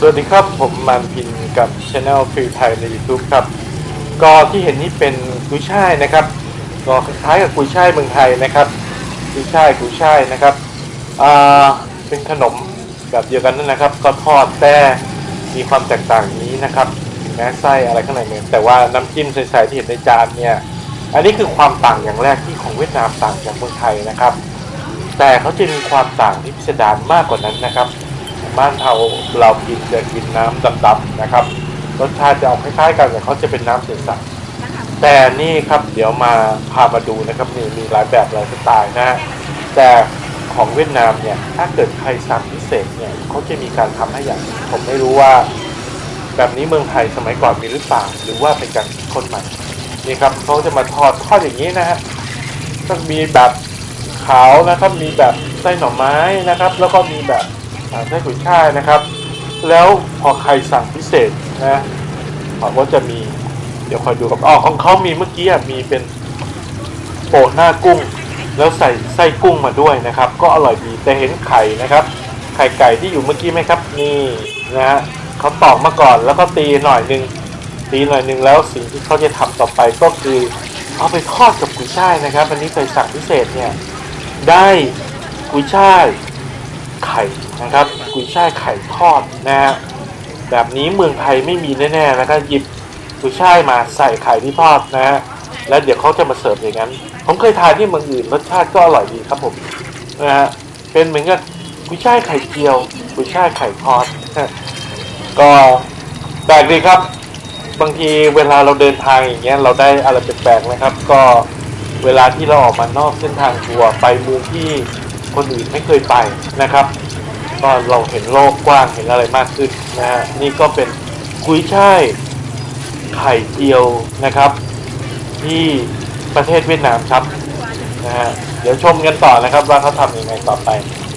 สวัสดีครับ ผมมันพินกับช anel ฟิลไทยใน YouTube ครับ ก็ที่เห็นนี่เป็นกุยช่ายนะครับ ก็คล้ายกับกุยช่ายเมืองไทยนะครับ กุยช่ายกุยช่ายนะครับอ่าเป็นขนมแบบเดียวกันนั่นนะครับ ก็ทอดแต่มีความแตกต่างนี้นะครับแม้ไส้อะไรข้างในเนี่ยแต่ว่าน้ำจิ้มใสๆที่เห็นในจานเนี่ย อันนี้คือความต่างอย่างแรกที่ของเวียดนามต่างจากเมืองไทยนะครับ แต่เขาจะมีความต่างที่พิสดารมากกว่านั้นนะครับ บ้านเราเรากินจะกินน้ำดำๆนะครับ รสชาติจะออกคล้ายๆกันแต่เขาจะเป็นน้ำใสๆแต่นี่ครับเดี๋ยวมาพามาดูนะครับนี่มีหลายแบบหลายสไตล์นะฮะแต่ของเวียดนามเนี่ยถ้าเกิดใครสั่งพิเศษเนี่ยเขาจะมีการทำให้อย่าง ผมไม่รู้ว่า แบบนี้เมืองไทยสมัยก่อนมีหรือเปล่าหรือว่าเป็นการคิดคนใหม่นี่ครับเขาจะมาทอดทอดอย่างนี้นะฮะก็มีแบบขาวนะครับมีแบบไส้หน่อไม้นะครับ แล้วก็มีแบบอ่า ไส้ขุยช่ายนะครับ แล้วพอใครสั่งพิเศษนะเขาก็จะมีเดี๋ยวคอยดูกับอ๋อของเขามีเมื่อกี้มีเป็นโปะหน้ากุ้ง แล้วใส่ไส้กุ้งมาด้วยนะครับ ก็อร่อยดีแต่เห็นไข่นะครับ ไข่ไก่ที่อยู่เมื่อกี้ไหมครับ นี่นะฮะเขาตอกมาก่อนแล้วก็ตีหน่อยนึงตีหน่อยนึงแล้วสิ่งที่เขาจะทำต่อไปก็คือเอาไปทอดกับกุ้ยช่ายนะครับ อันนี้เคยสั่งพิเศษเนี่ยได้กุ้ยช่าย ไข่นะครับกุยช่ายไข่ทอดนะฮะแบบนี้เมืองไทยไม่มีแน่ๆนะครับหยิบกุยช่ายมาใส่ไข่ที่ทอดนะฮะแล้วเดี๋ยวเขาจะมาเสิร์ฟอย่างนั้น ผมเคยทานที่เมืองอื่นรสชาติก็อร่อยดีครับผมนะฮะเป็นเหมือนกับกุยช่ายไข่เจียวกุยช่ายไข่ทอดก็แปลกดีครับ บางทีเวลาเราเดินทางอย่างเงี้ยเราได้อะไรแปลกๆนะครับ ก็เวลาที่เราออกมานอกเส้นทางทัวร์ไปเมืองที่ คนอื่นไม่เคยไปนะครับก็เราเห็นโลกกว้างเห็นอะไรมากขึ้นนะฮะนี่ก็เป็นกุยช่ายไข่เจียวนะครับ ที่ประเทศเวียดนามครับนะฮะเดี๋ยวชมกันต่อนะครับว่าเขาทำยังไงต่อไป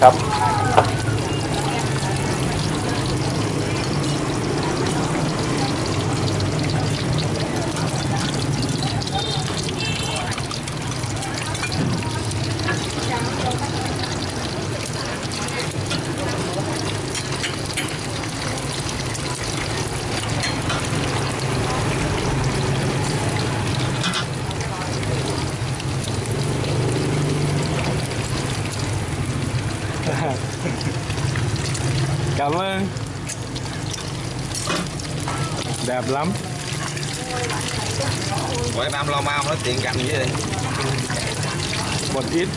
ครับ Cảm ơn. Đẹp lắm. Mỗi năm lo mau nó tiện cạnh với đi Một ít